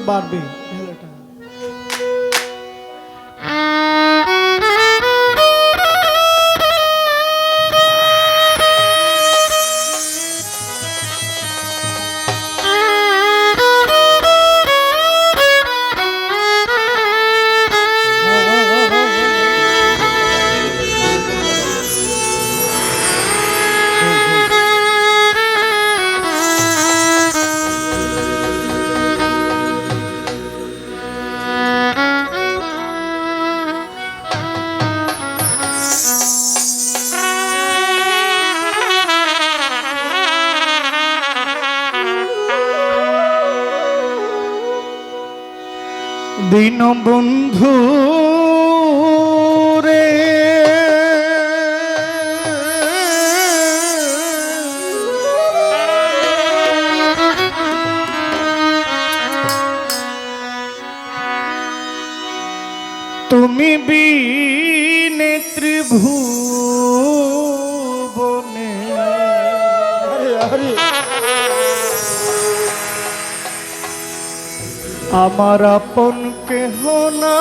একটু বাড়বে ভেলাটা। আমার আপন কেহ না।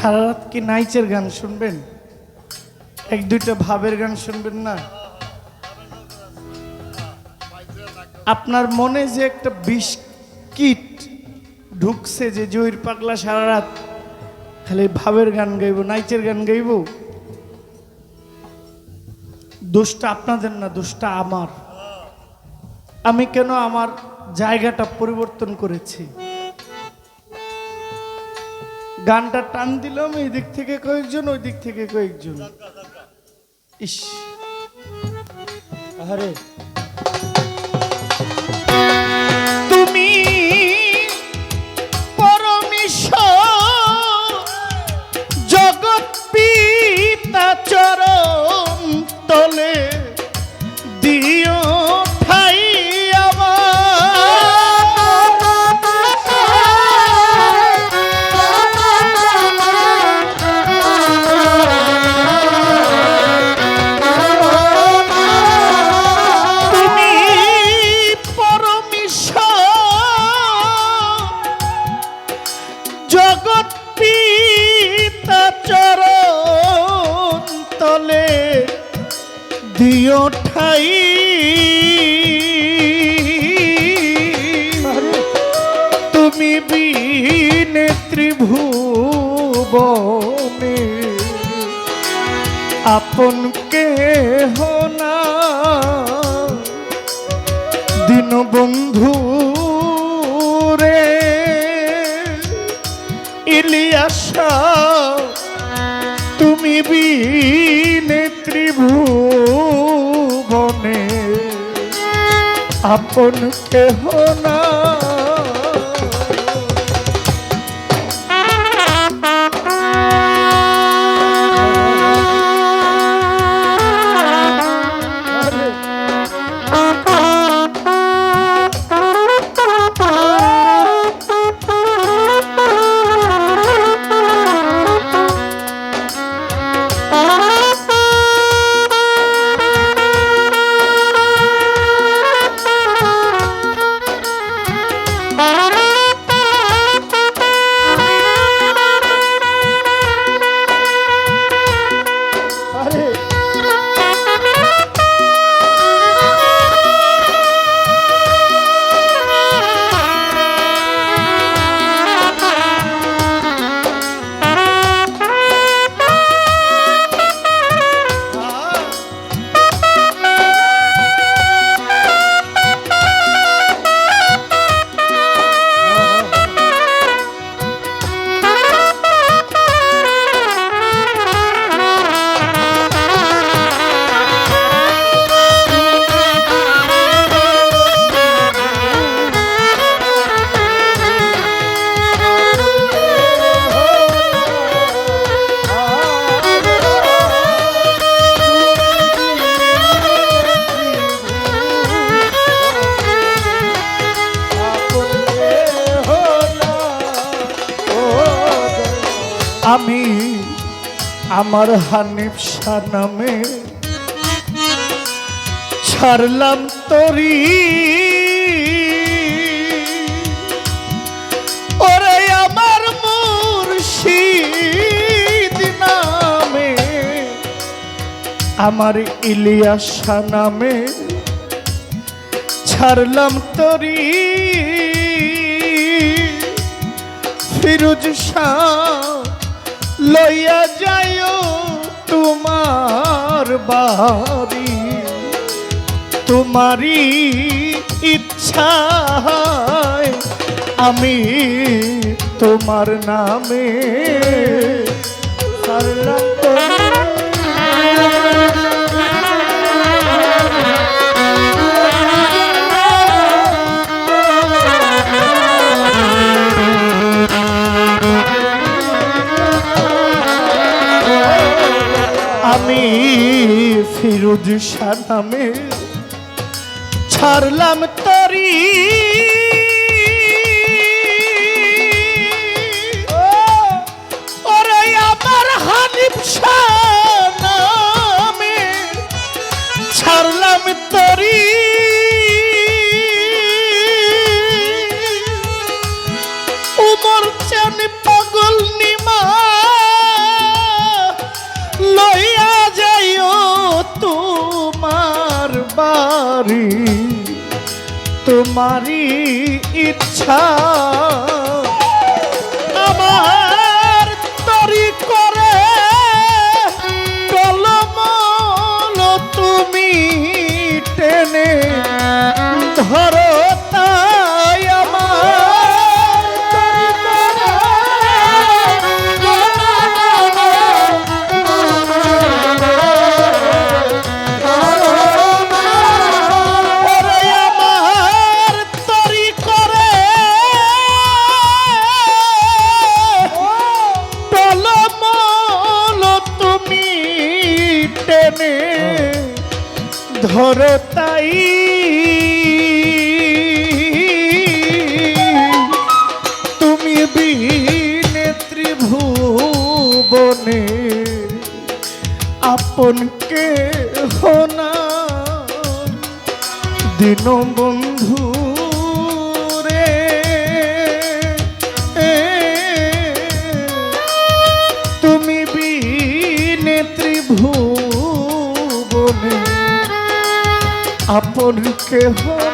সারা রাত কি নাইচের গান শুনবেন? এক, দুইটা ভাবের গান শুনবেন না? আপনার মনে যে একটা বিস্কিট ঢুকছে যে জহির পাগলা সারা রাত খালি ভাবের গান গাইব, নাইচের গান গাইব? দোষটা আপনাদের না, দোষটা আমার? আমি কেন আমার জায়গাটা পরিবর্তন করেছি? গানটা টান দিলাম এই দিক থেকে কয়েকজন ওই দিক থেকে কয়েকজন। ইস। আরে দিন বন্ধু রে ইলিয়াসা তুমি বিনে ত্রিভুবনে আপন কেহ না আমি আমার হানিফ শাহ নামে ছাড়লাম তরি। ওরে আমার মুর্শিদ নামে, আমার ইলিয়াস নামে ছাড়লাম তরি। ফিরোজ শাহ লইয়া যাইও তোমার বাড়ি। তোমারই ইচ্ছা আমি তোমার নামে ছাড়লাম আমি ফিরোজ শাহ ছাড়লাম তরি। ওরে আমার হানিফ শাহ। তোমারই ইচ্ছা। টেনে ধরো তাই। তুমি বিনে ত্রিভুবনে আপনকে হোনা দিন বন্ধু কেহ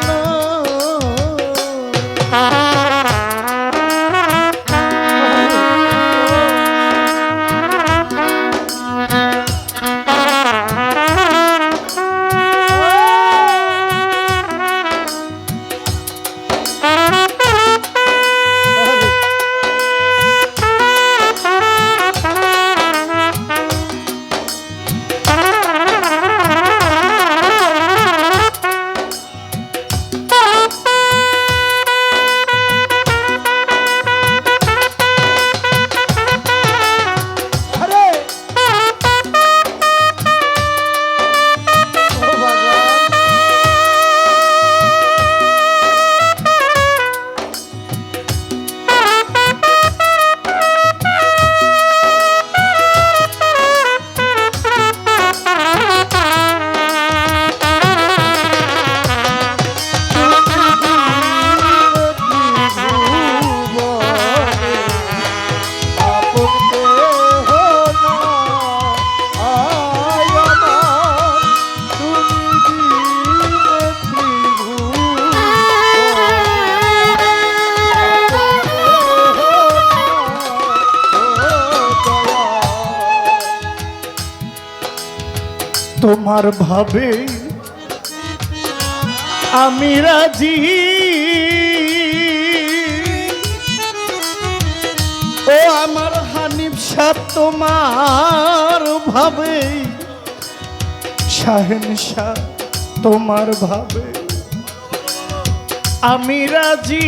তোমার ভাবে আমি রাজি। ও আমার হানিফ তোমার ভাবে। শাহেন শাহ তোমার ভাবে। আমি রাজি।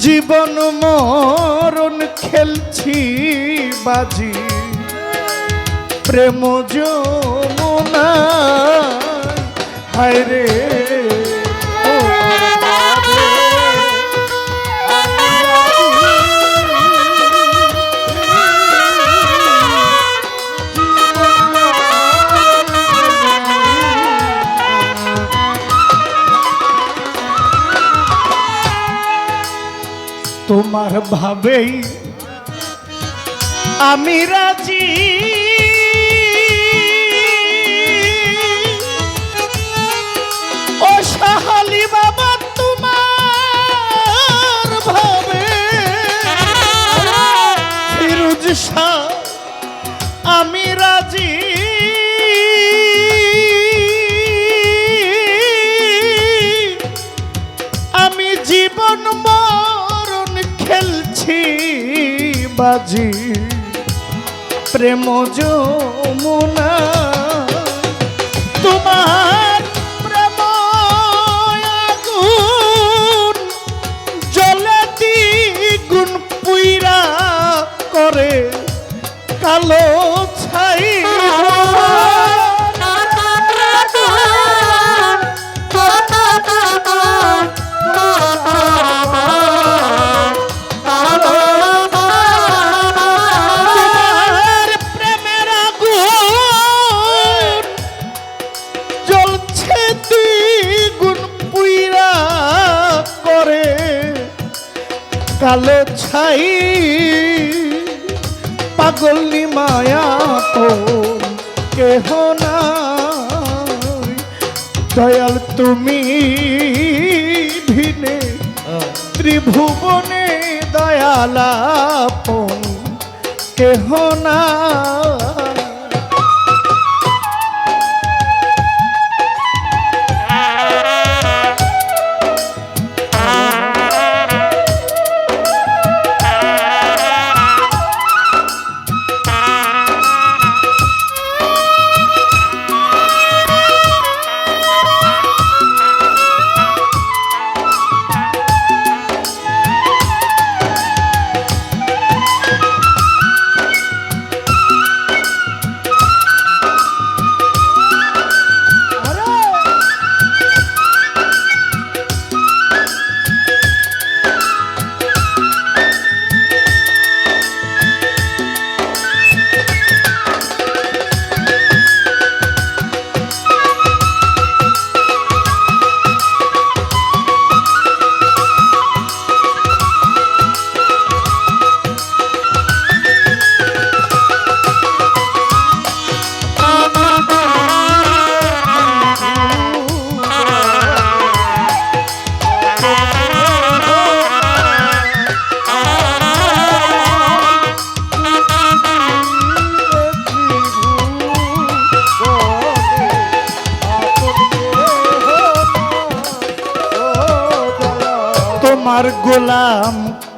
জীবন খেলছি মাঝি প্রেম যমুনা হায় রে তোমার ভাবেই আমি রাজি। ও সাহালি বাবা, তোমার ভাবে ফিরুজ শাহ, আমি রাজি। আমি জীবন মরণ খেলছি বাজি। প্রেম যমুনা কালো ছাই পাগলি মায়া কেহ না দয়াল তুমি ভিনে ত্রিভুবনে দয়ালাপন কেহ না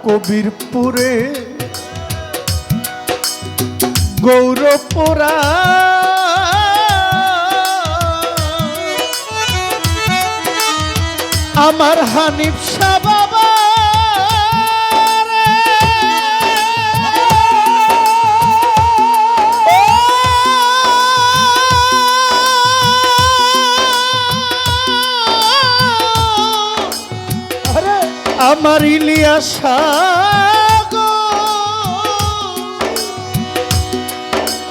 কবিরপুরে গৌরপুরা। আমার হানিফ শাহ আমার ইলিয়াস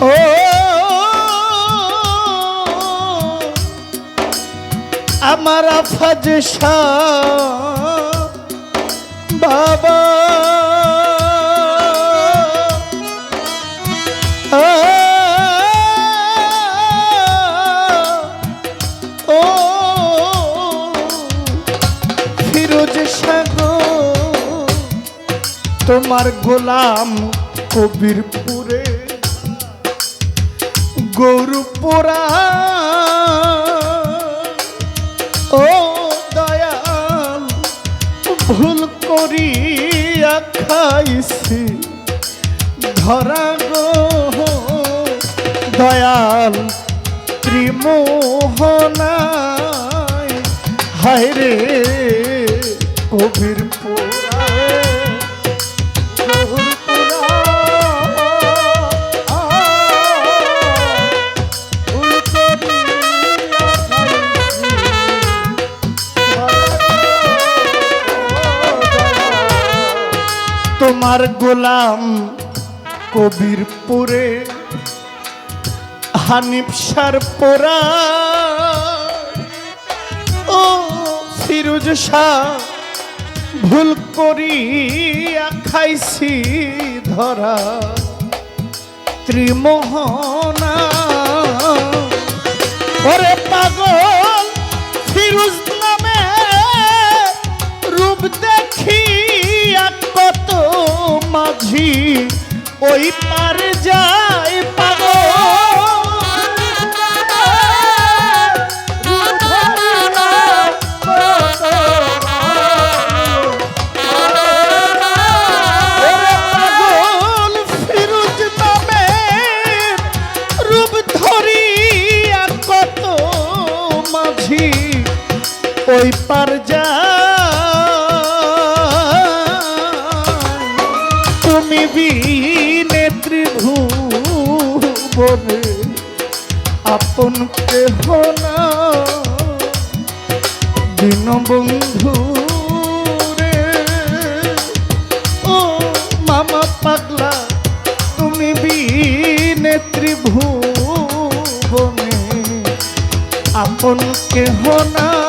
ও আমার আফাজ শাহ বাবা। তোমার গোলাম কবিরপুরে। গৌরপুরা ও দয়াল, ভুল করিয়া খাইছি। ধরা গো দয়াল, ত্রিমোহনায়। হায় রে কবির তোমার গোলাম কবিরপুরে হানিফ সার পোরা ও ফিরোজ শাহ, ভুল করিয়া খাইছি ধরা। ত্রিমোহনা, ওরে পাগল, ফিরুজ কত মাঝি ওই পার যায় ওরে আপন কেহ না। দীনবন্ধু রে। ও মামা পাগলা তুমি বিনে ত্রিভুবনে আপন কেহ নাই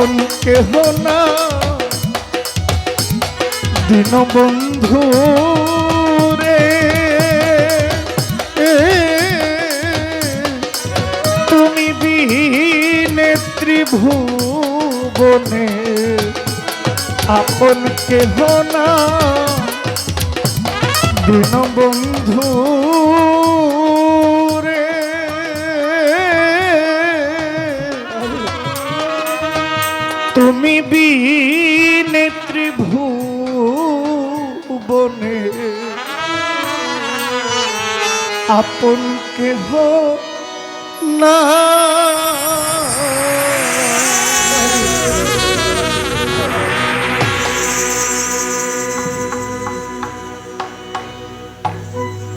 আপন কেহ না। দীনবন্ধু রে তুমি বিহীনে ত্রিভুবনে আপন কেহ না। দীনবন্ধু তুমি বিনে ত্রিভুবনে। আপন কেহ না